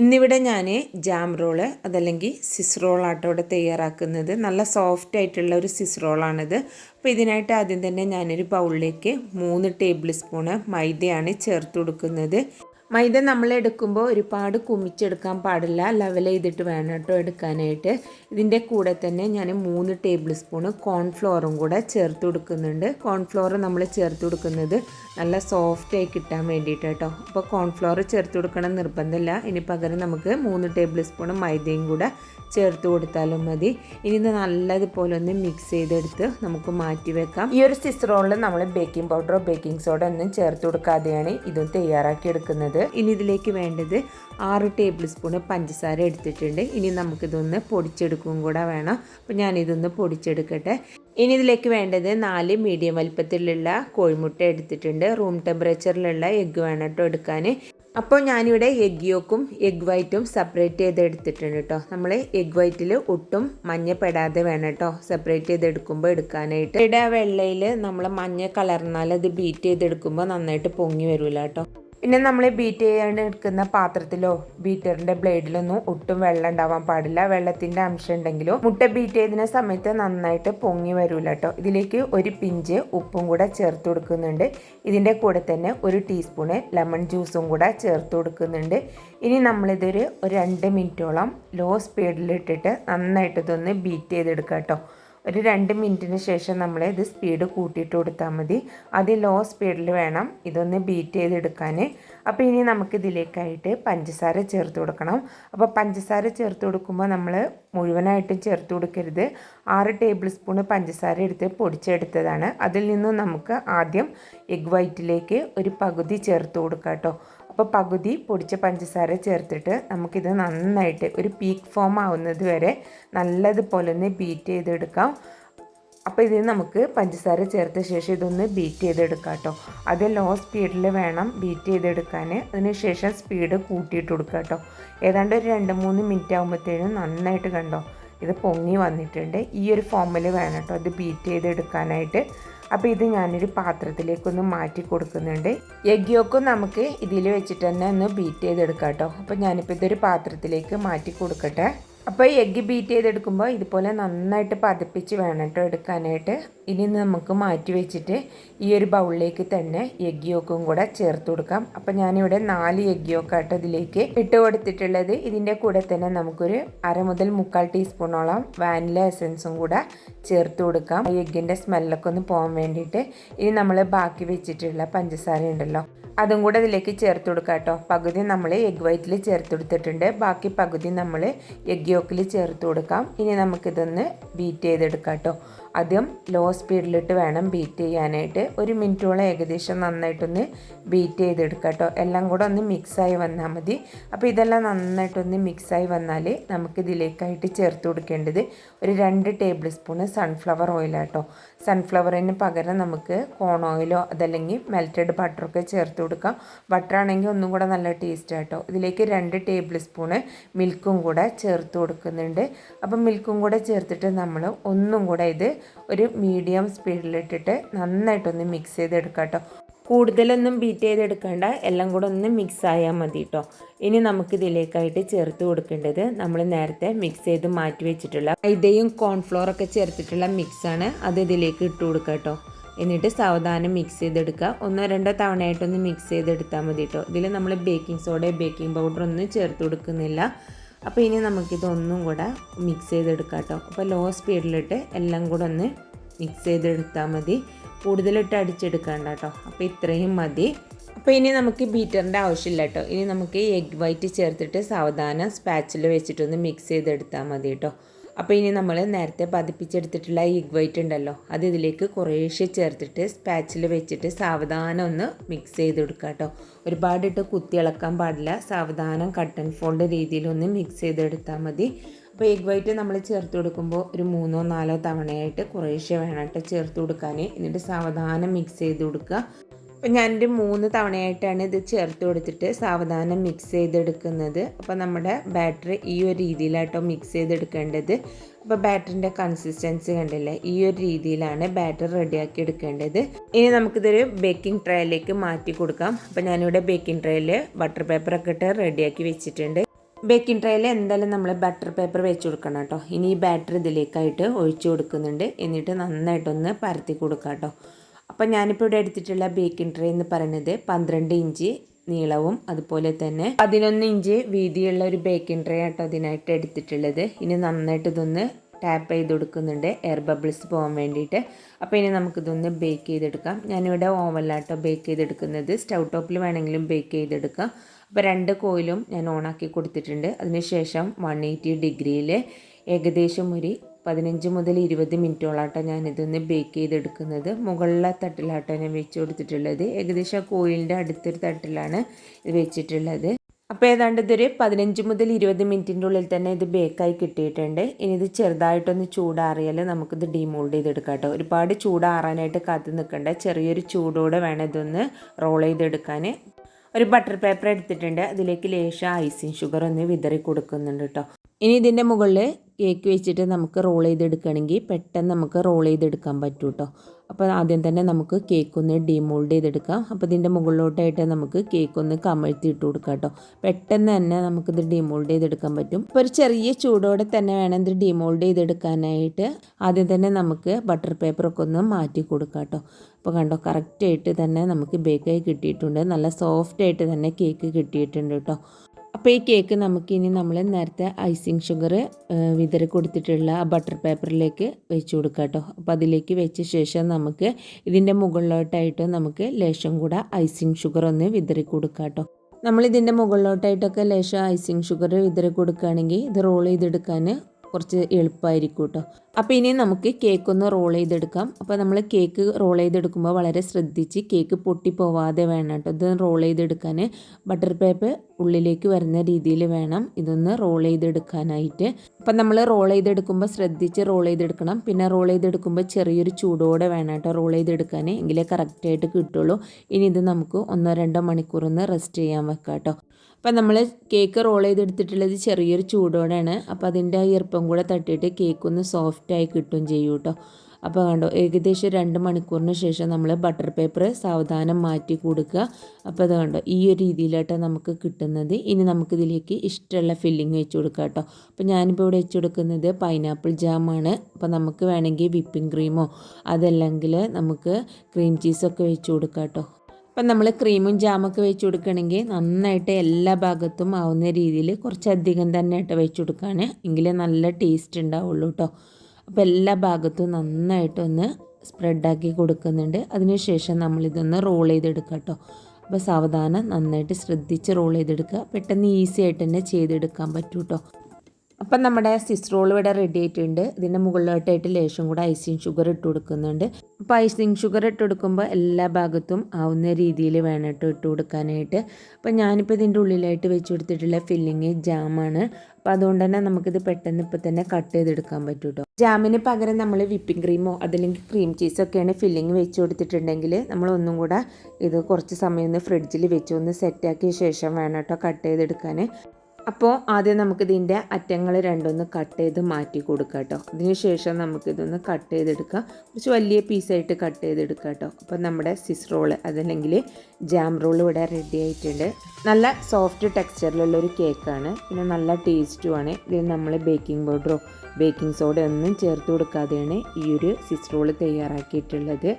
ഇന്നിവിടെ ഞാൻ jam role അതല്ലെങ്കിൽ സിസ് റോളാട്ടോ ഇവിടെ തയ്യാറാക്കുന്നത്. നല്ല സോഫ്റ്റ് ആയിട്ടുള്ള ഒരു സിസ് റോളാണിത് അപ്പോൾ ഇതിനായിട്ട് ആദ്യം തന്നെ ഞാനൊരു ബൗളിലേക്ക് മൂന്ന് ടേബിൾ സ്പൂണ് മൈദയാണ് ചേർത്ത് കൊടുക്കുന്നത്. മൈദ നമ്മൾ എടുക്കുമ്പോൾ ഒരുപാട് കുമിച്ചെടുക്കാൻ പാടില്ല. ലെവൽ ചെയ്തിട്ട് വേണം കേട്ടോ എടുക്കാനായിട്ട്. ഇതിന്റെ കൂടെ തന്നെ ഞാൻ മൂന്ന് ടേബിൾ സ്പൂണ് കോൺഫ്ലോറും കൂടെ ചേർത്ത് കൊടുക്കുന്നുണ്ട്. കോൺഫ്ലോർ നമ്മൾ ചേർത്ത് കൊടുക്കുന്നത് നല്ല സോഫ്റ്റ് ആയി കിട്ടാൻ വേണ്ടിയിട്ട് കേട്ടോ. അപ്പോൾ കോൺഫ്ലോർ ചേർത്ത് കൊടുക്കണം നിർബന്ധമില്ല. ഇനി പകരം നമുക്ക് മൂന്ന് ടേബിൾ സ്പൂണ് മൈദയും കൂടെ ചേർത്ത് കൊടുത്താലും മതി. ഇനി ഇത് നല്ലതുപോലെ ഒന്ന് മിക്സ് ചെയ്തെടുത്ത് നമുക്ക് മാറ്റി വെക്കാം. ഈ ഒരു സിസ് റോളിൽ നമ്മൾ ബേക്കിംഗ് പൗഡറോ ബേക്കിംഗ് സോഡ ഒന്നും ചേർത്ത് കൊടുക്കാതെയാണ് ഇതും തയ്യാറാക്കി എടുക്കുന്നത്. ഇനി ഇതിലേക്ക് വേണ്ടത് ആറ് ടേബിൾ സ്പൂണ് പഞ്ചസാര എടുത്തിട്ടുണ്ട്. ഇനി നമുക്കിതൊന്ന് പൊടിച്ചെടുക്കും കൂടെ വേണം. അപ്പോൾ ഞാനിതൊന്ന് പൊടിച്ചെടുക്കട്ടെ. ഇനി ഇതിലേക്ക് വേണ്ടത് നാല് മീഡിയം വലിപ്പത്തിലുള്ള കോഴിമുട്ട എടുത്തിട്ടുണ്ട്. റൂം ടെമ്പറേച്ചറിലുള്ള എഗ്ഗ് വേണം കേട്ടോ എടുക്കാൻ അപ്പോൾ ഞാനിവിടെ എഗ്ഗ് യോക്കും എഗ്ഗ് വൈറ്റും സെപ്പറേറ്റ് ചെയ്ത് എടുത്തിട്ടുണ്ട് കേട്ടോ. നമ്മൾ എഗ്ഗ് വൈറ്റിൽ ഒട്ടും മഞ്ഞ പെടാതെ വേണം കേട്ടോ സെപ്പറേറ്റ് ചെയ്ത് എടുക്കുമ്പോൾ എടുക്കാനായിട്ട്. ഇവിടെ വെള്ളയിൽ നമ്മൾ മഞ്ഞ കലർന്നാൽ അത് ബീറ്റ് ചെയ്തെടുക്കുമ്പോൾ നന്നായിട്ട് പൊങ്ങി വരില്ല കേട്ടോ. പിന്നെ നമ്മൾ ബീറ്റ് ചെയ്യാൻ എടുക്കുന്ന പാത്രത്തിലോ ബീറ്ററിന്റെ ബ്ലേഡിലൊന്നും ഒട്ടും വെള്ളം ഉണ്ടാവാൻ പാടില്ല. വെള്ളത്തിന്റെ അംശം ഉണ്ടെങ്കിലും മുട്ട ബീറ്റ് ചെയ്യുന്ന സമയത്ത് നന്നായിട്ട് പൊങ്ങി വരൂല കേട്ടോ ഇതിലേക്ക് ഒരു പിഞ്ച് ഉപ്പും കൂടെ ചേർത്ത് കൊടുക്കുന്നുണ്ട്. ഇതിന്റെ കൂടെ തന്നെ ഒരു ടീസ്പൂണ് ലെമൺ ജ്യൂസും കൂടെ ചേർത്ത് കൊടുക്കുന്നുണ്ട്. ഇനി നമ്മളിതൊരു രണ്ട് മിനിറ്റോളം ലോ സ്പീഡിലിട്ടിട്ട് നന്നായിട്ട് ഇതൊന്ന് ബീറ്റ് ചെയ്തെടുക്കാം കേട്ടോ ഒരു രണ്ട് മിനിറ്റിന് ശേഷം നമ്മൾ ഇത് സ്പീഡ് കൂട്ടിയിട്ട് കൊടുത്താൽ മതി. അത് ലോ സ്പീഡിൽ വേണം ഇതൊന്ന് ബീറ്റ് ചെയ്തെടുക്കാൻ അപ്പോൾ ഇനി നമുക്ക് ഇതിലേക്കായിട്ട് പഞ്ചസാര ചേർത്ത് കൊടുക്കണം. അപ്പോൾ പഞ്ചസാര ചേർത്ത് കൊടുക്കുമ്പോൾ നമ്മൾ മുഴുവനായിട്ടും ചേർത്ത് കൊടുക്കരുത്. ആറ് ടേബിൾ സ്പൂൺ പഞ്ചസാര എടുത്ത് പൊടിച്ചെടുത്തതാണ്. അതിൽ നിന്നും നമുക്ക് ആദ്യം എഗ് വൈറ്റിലേക്ക് ഒരു പകുതി ചേർത്ത് കൊടുക്കാം കേട്ടോ അപ്പോൾ പകുതി പൊടിച്ച പഞ്ചസാര ചേർത്തിട്ട് നമുക്കിത് നന്നായിട്ട് ഒരു പീക്ക് ഫോം ആവുന്നത് വരെ നല്ലതുപോലെ ഒന്ന് ബീറ്റ് ചെയ്തെടുക്കാം. അപ്പോൾ ഇത് നമുക്ക് പഞ്ചസാര ചേർത്ത ശേഷം ഇതൊന്ന് ബീറ്റ് ചെയ്തെടുക്കാം കേട്ടോ അത് ലോ സ്പീഡിൽ വേണം ബീറ്റ് ചെയ്തെടുക്കാൻ അതിന് ശേഷം സ്പീഡ് കൂട്ടിയിട്ട് കൊടുക്കുക കേട്ടോ ഏതാണ്ട് ഒരു രണ്ട് മൂന്ന് മിനിറ്റ് ആകുമ്പോഴത്തേനും നന്നായിട്ട് കണ്ടോ? ഇത് പൊങ്ങി വന്നിട്ടുണ്ട്. ഈ ഒരു ഫോമിൽ വേണം കേട്ടോ അത് ബീറ്റ് ചെയ്തെടുക്കാനായിട്ട്. അപ്പോൾ ഇത് ഞാനൊരു പാത്രത്തിലേക്കൊന്ന് മാറ്റി കൊടുക്കുന്നുണ്ട്. എഗ്ഗിയൊക്കെ നമുക്ക് ഇതിൽ വെച്ചിട്ട് തന്നെ ഒന്ന് ബീറ്റ് ചെയ്തെടുക്കാം കേട്ടോ. അപ്പോൾ ഞാനിപ്പോൾ ഇതൊരു പാത്രത്തിലേക്ക് മാറ്റി കൊടുക്കട്ടെ. അപ്പോൾ എഗ്ഗ് ബീറ്റ് ചെയ്തെടുക്കുമ്പോൾ ഇതുപോലെ നന്നായിട്ട് പതിപ്പിച്ച് വേണം കേട്ടോ എടുക്കാനായിട്ട്. ഇനി നമുക്ക് മാറ്റി വെച്ചിട്ട് ഈ ഒരു ബൗളിലേക്ക് തന്നെ എഗ് യോക്കും കൂടെ ചേർത്ത് കൊടുക്കാം. അപ്പോൾ ഞാനിവിടെ നാല് എഗ് യോക്കായിട്ട് ഇതിലേക്ക് ഇട്ട് കൊടുത്തിട്ടുള്ളത്. ഇതിന്റെ കൂടെ തന്നെ നമുക്കൊരു അര മുതൽ മുക്കാൽ ടീസ്പൂണോളം വാനില എസൻസും കൂടെ ചേർത്ത് കൊടുക്കാം. എഗ്ഗിന്റെ സ്മെല്ലൊക്കെ ഒന്ന് പോകാൻ വേണ്ടിയിട്ട്. ഇനി നമ്മൾ ബാക്കി വെച്ചിട്ടുള്ള പഞ്ചസാര ഉണ്ടല്ലോ അതും കൂടെ ഇതിലേക്ക് ചേർത്ത് കൊടുക്കുക കേട്ടോ. പകുതി നമ്മൾ എഗ് വൈറ്റിൽ ചേർത്ത് കൊടുത്തിട്ടുണ്ട്. ബാക്കി പകുതി നമ്മൾ എഗ് യോക്കിൽ ചേർത്ത് കൊടുക്കാം. ഇനി നമുക്കിതൊന്ന് ബീറ്റ് ചെയ്തെടുക്കാം കേട്ടോ. ആദ്യം ലോ സ്പീഡിലിട്ട് വേണം ബീറ്റ് ചെയ്യാനായിട്ട്. ഒരു മിനിറ്റോളം ഏകദേശം നന്നായിട്ടൊന്ന് ബീറ്റ് ചെയ്തെടുക്കുക കേട്ടോ എല്ലാം കൂടെ ഒന്ന് മിക്സായി വന്നാൽ മതി. അപ്പോൾ ഇതെല്ലാം നന്നായിട്ടൊന്ന് മിക്സായി വന്നാൽ നമുക്കിതിലേക്കായിട്ട് ചേർത്ത് കൊടുക്കേണ്ടത് ഒരു രണ്ട് ടേബിൾ സ്പൂണ് സൺഫ്ലവർ ഓയിലാട്ടോ സൺഫ്ലവറിന് പകരം നമുക്ക് കോൺ ഓയിലോ അതല്ലെങ്കിൽ മെൽറ്റഡ് ബട്ടറൊക്കെ ചേർത്ത് കൊടുക്കാം. ബട്ടറാണെങ്കിൽ ഒന്നും കൂടെ നല്ല ടേസ്റ്റ് ആട്ടോ ഇതിലേക്ക് രണ്ട് ടേബിൾ സ്പൂണ് മിൽക്കും കൂടെ ചേർത്ത് കൊടുക്കുന്നുണ്ട്. അപ്പം മിൽക്കും കൂടെ ചേർത്തിട്ട് നമ്മൾ ഒന്നും കൂടെ ഇത് ഒരു മീഡിയം സ്പീഡിലിട്ടിട്ട് നന്നായിട്ടൊന്ന് മിക്സ് ചെയ്തെടുക്കാം കേട്ടോ കൂടുതലൊന്നും ബീറ്റ് ചെയ്തെടുക്കേണ്ട എല്ലാം കൂടെ ഒന്ന് മിക്സ് ആയാൽ മതി കേട്ടോ ഇനി നമുക്കിതിലേക്കായിട്ട് ചേർത്ത് കൊടുക്കേണ്ടത് നമ്മൾ നേരത്തെ മിക്സ് ചെയ്ത് മാറ്റി വെച്ചിട്ടുള്ള മൈദയും കോൺഫ്ലോറൊക്കെ ചേർത്തിട്ടുള്ള മിക്സാണ് അത് ഇതിലേക്ക് ഇട്ട് കൊടുക്കുക കേട്ടോ എന്നിട്ട് സാവധാനം മിക്സ് ചെയ്തെടുക്കുക. ഒന്നോ രണ്ടോ തവണയായിട്ടൊന്ന് മിക്സ് ചെയ്തെടുത്താൽ മതി കേട്ടോ ഇതിൽ നമ്മൾ ബേക്കിംഗ് സോഡ ബേക്കിംഗ് പൗഡർ ഒന്നും ചേർത്ത് കൊടുക്കുന്നില്ല. അപ്പോൾ ഇനി നമുക്കിതൊന്നും കൂടെ മിക്സ് ചെയ്തെടുക്കാം കേട്ടോ അപ്പോൾ ലോ സ്പീഡിലിട്ട് എല്ലാം കൂടെ ഒന്ന് മിക്സ് ചെയ്തെടുത്താൽ മതി. കൂടുതലിട്ട് അടിച്ചെടുക്കണ്ട കേട്ടോ അപ്പോൾ ഇത്രയും മതി. അപ്പോൾ ഇനി നമുക്ക് ബീറ്ററിന്റെ ആവശ്യമില്ല കേട്ടോ ഇനി നമുക്ക് എഗ് വൈറ്റ് ചേർത്തിട്ട് സാവധാനം സ്പാച്ചിൽ വെച്ചിട്ടൊന്ന് മിക്സ് ചെയ്തെടുത്താൽ മതി കേട്ടോ അപ്പോൾ ഇനി നമ്മൾ നേരത്തെ പതിപ്പിച്ചെടുത്തിട്ടുള്ള എഗ് വൈറ്റ് ഉണ്ടല്ലോ അത് ഇതിലേക്ക് കുറേശ്ശെ ചേർത്തിട്ട് സ്പാച്ചിൽ വെച്ചിട്ട് സാവധാനം ഒന്ന് മിക്സ് ചെയ്ത് കൊടുക്കുക കേട്ടോ ഒരുപാടിട്ട് കുത്തി ഇളക്കാൻ പാടില്ല സാവധാനം കട്ടൻ ആൻഡ് ഫോൾഡ് രീതിയിലൊന്ന് മിക്സ് ചെയ്തെടുത്താൽ മതി. അപ്പോൾ എഗ് വൈറ്റ് നമ്മൾ ചേർത്ത് കൊടുക്കുമ്പോൾ ഒരു മൂന്നോ നാലോ തവണയായിട്ട് കുറേശ്ശെ വേണം കേട്ടോ ചേർത്ത് കൊടുക്കാൻ എന്നിട്ട് സാവധാനം മിക്സ് ചെയ്ത് കൊടുക്കുക അപ്പം ഞാനൊരു മൂന്ന് തവണയായിട്ടാണ് ഇത് ചേർത്ത് കൊടുത്തിട്ട് സാവധാനം മിക്സ് ചെയ്തെടുക്കുന്നത്. അപ്പോൾ നമ്മുടെ ബാറ്റർ ഈ ഒരു രീതിയിലാട്ടോ മിക്സ് ചെയ്തെടുക്കേണ്ടത്. അപ്പോൾ ബാറ്ററിന്റെ കൺസിസ്റ്റൻസി കണ്ടില്ലേ? ഈ ഒരു രീതിയിലാണ് ബാറ്റർ റെഡിയാക്കി എടുക്കേണ്ടത്. ഇനി നമുക്കിതൊരു ബേക്കിംഗ് ട്രേയിലേക്ക് മാറ്റി കൊടുക്കാം. അപ്പോൾ ഞാനിവിടെ ബേക്കിംഗ് ട്രേയിൽ ബട്ടർ പേപ്പറൊക്കെ ഇട്ട് റെഡിയാക്കി വെച്ചിട്ടുണ്ട്. ബേക്കിംഗ് ട്രേയിൽ എന്തായാലും നമ്മൾ ബട്ടർ പേപ്പർ വെച്ച് കൊടുക്കണം കേട്ടോ. ഇനി ഈ ബാറ്റർ ഇതിലേക്കായിട്ട് ഒഴിച്ചു കൊടുക്കുന്നുണ്ട്. എന്നിട്ട് നന്നായിട്ടൊന്ന് പരത്തി കൊടുക്കാം കേട്ടോ. അപ്പം ഞാനിപ്പോൾ ഇവിടെ എടുത്തിട്ടുള്ള ബേക്കിംഗ് ട്രേ എന്ന് പറയുന്നത് പന്ത്രണ്ട് ഇഞ്ച് നീളവും അതുപോലെ തന്നെ പതിനൊന്ന് ഇഞ്ച് വീതിയുള്ള ഒരു ബേക്കിംഗ് ട്രേ ആട്ടോ അതിനായിട്ട് എടുത്തിട്ടുള്ളത്. ഇനി നന്നായിട്ട് ഇതൊന്ന് ടാപ്പ് ചെയ്ത് കൊടുക്കുന്നുണ്ട്. എയർ ബബിൾസ് പോകാൻ വേണ്ടിയിട്ട്. അപ്പോൾ ഇനി നമുക്കിതൊന്ന് ബേക്ക് ചെയ്തെടുക്കാം. ഞാനിവിടെ ഓവനിലാട്ടോ ബേക്ക് ചെയ്തെടുക്കുന്നത്. സ്റ്റൗ ടോപ്പിൽ വേണമെങ്കിലും ബേക്ക് ചെയ്തെടുക്കാം. അപ്പോൾ രണ്ട് കോയിലും ഞാൻ ഓണാക്കി കൊടുത്തിട്ടുണ്ട്. അതിനുശേഷം വൺ എയ്റ്റി ഡിഗ്രിയിൽ ഏകദേശം ഒരു പതിനഞ്ച് മുതൽ ഇരുപത് മിനിറ്റോളാട്ടോ ഞാനിതൊന്ന് ബേക്ക് ചെയ്തെടുക്കുന്നത്. മുകളിലെ തട്ടിലാട്ടോ ഞാൻ വെച്ച് കൊടുത്തിട്ടുള്ളത്. ഏകദേശം കോയിലിന്റെ അടുത്തൊരു തട്ടിലാണ് ഇത് വെച്ചിട്ടുള്ളത്. അപ്പോൾ ഏതാണ്ട് ഇതൊരു പതിനഞ്ച് മുതൽ ഇരുപത് മിനിറ്റിന്റെ ഉള്ളിൽ തന്നെ ഇത് ബേക്കായി കിട്ടിയിട്ടുണ്ട്. ഇനി ഇത് ചെറുതായിട്ടൊന്ന് ചൂടാറിയാൽ നമുക്കിത് ഡീമോൾഡ് ചെയ്തെടുക്കാം കേട്ടോ ഒരുപാട് ചൂടാറാനായിട്ട് കാത്തു നിൽക്കേണ്ട. ചെറിയൊരു ചൂടോടെ വേണം ഇതൊന്ന് റോൾ ചെയ്തെടുക്കാൻ ഒരു ബട്ടർ പേപ്പർ എടുത്തിട്ടുണ്ട്. അതിലേക്ക് ലേശം ഐസിങ് ഷുഗർ ഒന്ന് വിതറി കൊടുക്കുന്നുണ്ട് കേട്ടോ ഇനി ഇതിന്റെ മുകളിൽ കേക്ക് വെച്ചിട്ട് നമുക്ക് റോൾ ചെയ്തെടുക്കുകയാണെങ്കിൽ പെട്ടെന്ന് നമുക്ക് റോൾ ചെയ്തെടുക്കാൻ പറ്റും കേട്ടോ അപ്പോൾ ആദ്യം തന്നെ നമുക്ക് കേക്ക് ഒന്ന് ഡീമോൾഡ് ചെയ്തെടുക്കാം. അപ്പോൾ ഇതിന്റെ മുകളിലോട്ടായിട്ട് നമുക്ക് കേക്ക് ഒന്ന് കമഴ്ത്തി ഇട്ട് കൊടുക്കാം കേട്ടോ പെട്ടെന്ന് തന്നെ നമുക്കിത് ഡീമോൾഡ് ചെയ്തെടുക്കാൻ പറ്റും. അപ്പോൾ ഒരു ചെറിയ ചൂടോടെ തന്നെ വേണം ഇത് ഡീമോൾഡ് ചെയ്തെടുക്കാനായിട്ട്. ആദ്യം തന്നെ നമുക്ക് ബട്ടർ പേപ്പറൊക്കെ ഒന്ന് മാറ്റി കൊടുക്കാം കേട്ടോ അപ്പോൾ കണ്ടോ കറക്റ്റായിട്ട് തന്നെ നമുക്ക് ബേക്കായി കിട്ടിയിട്ടുണ്ട്. നല്ല സോഫ്റ്റായിട്ട് തന്നെ കേക്ക് കിട്ടിയിട്ടുണ്ട് കേട്ടോ അപ്പോൾ ഈ കേക്ക് നമുക്കിനി നമ്മൾ നേരത്തെ ഐസിങ് ഷുഗർ വിതറി കൊടുത്തിട്ടുള്ള ആ ബട്ടർ പേപ്പറിലേക്ക് വെച്ച് കൊടുക്കുക കേട്ടോ അപ്പോൾ അതിലേക്ക് വെച്ച ശേഷം നമുക്ക് ഇതിന്റെ മുകളിലോട്ടായിട്ട് നമുക്ക് ലേശം കൂടെ ഐസിങ് ഷുഗർ ഒന്ന് വിതറി കൊടുക്കുക കേട്ടോ നമ്മളിതിന്റെ മുകളിലോട്ടായിട്ടൊക്കെ ലേശം ഐസിങ് ഷുഗർ വിതറി കൊടുക്കുകയാണെങ്കിൽ ഇത് റോൾ ചെയ്തെടുക്കാൻ കുറച്ച് എളുപ്പമായിരിക്കും കേട്ടോ അപ്പോൾ ഇനി നമുക്ക് കേക്ക് ഒന്ന് റോൾ ചെയ്തെടുക്കാം. അപ്പോൾ നമ്മൾ കേക്ക് റോൾ ചെയ്തെടുക്കുമ്പോൾ വളരെ ശ്രദ്ധിച്ച് കേക്ക് പൊട്ടിപ്പോവാതെ വേണം കേട്ടോ. ഇത് റോൾ ചെയ്തെടുക്കാൻ ബട്ടർ പേപ്പർ ഉള്ളിലേക്ക് വരുന്ന രീതിയിൽ വേണം ഇതൊന്ന് റോൾ ചെയ്തെടുക്കാനായിട്ട്. അപ്പം നമ്മൾ റോൾ ചെയ്തെടുക്കുമ്പോൾ ശ്രദ്ധിച്ച് റോൾ ചെയ്തെടുക്കണം. പിന്നെ റോൾ ചെയ്തെടുക്കുമ്പോൾ ചെറിയൊരു ചൂടോടെ വേണം കേട്ടോ റോൾ ചെയ്തെടുക്കാൻ എങ്കിലേ കറക്റ്റായിട്ട് കിട്ടുള്ളൂ. ഇനി ഇത് നമുക്ക് ഒന്നോ രണ്ടോ മണിക്കൂർ ഒന്ന് റെസ്റ്റ് ചെയ്യാൻ വെക്കാം കേട്ടോ. അപ്പം നമ്മൾ കേക്ക് റോൾ ചെയ്തെടുത്തിട്ടുള്ളത് ചെറിയൊരു ചൂടോടെയാണ്. അപ്പോൾ അതിന്റെ ഈർപ്പം കൂടെ തട്ടിയിട്ട് കേക്ക് ഒന്ന് സോഫ്റ്റായി കിട്ടും ചെയ്യും കേട്ടോ അപ്പോൾ കണ്ടോ ഏകദേശം രണ്ട് മണിക്കൂറിന് ശേഷം നമ്മൾ ബട്ടർ പേപ്പർ സാവധാനം മാറ്റി കൊടുക്കുക. അപ്പോൾ അത് കണ്ടോ ഈ ഒരു രീതിയിലായിട്ടാണ് നമുക്ക് കിട്ടുന്നത്. ഇനി നമുക്കിതിലേക്ക് ഇഷ്ടമുള്ള ഫില്ലിങ് വെച്ച് കൊടുക്കുക കേട്ടോ അപ്പോൾ ഞാനിപ്പോൾ ഇവിടെ വെച്ച് കൊടുക്കുന്നത് പൈനാപ്പിൾ ജാമാണ് അപ്പോൾ നമുക്ക് വേണമെങ്കിൽ വിപ്പിംഗ് ക്രീമോ അതല്ലെങ്കിൽ നമുക്ക് ക്രീം ചീസൊക്കെ വെച്ച് കൊടുക്കാം കേട്ടോ അപ്പം നമ്മൾ ക്രീമും ജാമൊക്കെ വെച്ച് കൊടുക്കുകയാണെങ്കിൽ നന്നായിട്ട് എല്ലാ ഭാഗത്തും ആവുന്ന രീതിയിൽ കുറച്ചധികം തന്നെ ആയിട്ട് വെച്ച് കൊടുക്കുകയാണ് എങ്കിലേ നല്ല ടേസ്റ്റ് ഉണ്ടാവുള്ളൂ കേട്ടോ അപ്പോൾ എല്ലാ ഭാഗത്തും നന്നായിട്ടൊന്ന് സ്പ്രെഡാക്കി കൊടുക്കുന്നുണ്ട്. അതിനുശേഷം നമ്മളിതൊന്ന് റോൾ ചെയ്തെടുക്കുക കേട്ടോ അപ്പോൾ സാവധാനം നന്നായിട്ട് ശ്രദ്ധിച്ച് റോൾ ചെയ്തെടുക്കുക പെട്ടെന്ന് ഈസി ആയിട്ട് തന്നെ ചെയ്തെടുക്കാൻ പറ്റൂ കേട്ടോ അപ്പം നമ്മുടെ സിസ് റോൾ ഇവിടെ റെഡി ആയിട്ടുണ്ട്. ഇതിന്റെ മുകളിലോട്ടായിട്ട് ലേശം കൂടെ ഐസിങ് ഷുഗർ ഇട്ട് കൊടുക്കുന്നുണ്ട്. അപ്പോൾ ഐസിങ് ഷുഗർ ഇട്ട് കൊടുക്കുമ്പോൾ എല്ലാ ഭാഗത്തും ആവുന്ന രീതിയിൽ വേണം ഇട്ട് കൊടുക്കാനായിട്ട്. അപ്പോൾ ഞാനിപ്പോൾ ഇതിന്റെ ഉള്ളിലായിട്ട് വെച്ച് കൊടുത്തിട്ടുള്ള ഫില്ലിങ് ജാമാണ് അപ്പോൾ അതുകൊണ്ട് തന്നെ നമുക്കിത് പെട്ടെന്ന് ഇപ്പോൾ തന്നെ കട്ട് ചെയ്തെടുക്കാൻ പറ്റും കേട്ടോ. ജാമിന് പകരം നമ്മൾ വിപ്പിംഗ് ക്രീമോ അതല്ലെങ്കിൽ ക്രീം ചീസൊക്കെയാണ് ഫില്ലിങ് വെച്ച് കൊടുത്തിട്ടുണ്ടെങ്കിൽ നമ്മൾ ഒന്നും കൂടെ ഇത് കുറച്ച് സമയം ഒന്ന് ഫ്രിഡ്ജിൽ വെച്ച് ഒന്ന് സെറ്റാക്കിയ ശേഷം വേണം കേട്ടോ കട്ട് ചെയ്തെടുക്കാൻ. അപ്പോൾ ആദ്യം നമുക്കിതിന്റെ അറ്റങ്ങൾ രണ്ടൊന്ന് കട്ട് ചെയ്ത് മാറ്റി കൊടുക്കാം കേട്ടോ അതിനുശേഷം നമുക്കിതൊന്ന് കട്ട് ചെയ്തെടുക്കാം. കുറച്ച് വലിയ പീസായിട്ട് കട്ട് ചെയ്തെടുക്കാം കേട്ടോ അപ്പോൾ നമ്മുടെ സിസ് റോൾ അതല്ലെങ്കിൽ ജാം റോൾ ഇവിടെ റെഡി ആയിട്ടുണ്ട്. നല്ല സോഫ്റ്റ് ടെക്സ്ചറിലുള്ള ഒരു കേക്കാണ് പിന്നെ നല്ല ടേസ്റ്റുമാണ് ഇതിൽ നമ്മൾ ബേക്കിംഗ് പൗഡറോ ബേക്കിംഗ് സോഡ ഒന്നും ചേർത്ത് കൊടുക്കാതെയാണ് ഈ ഒരു സിസ് റോൾ തയ്യാറാക്കിയിട്ടുള്ളത്.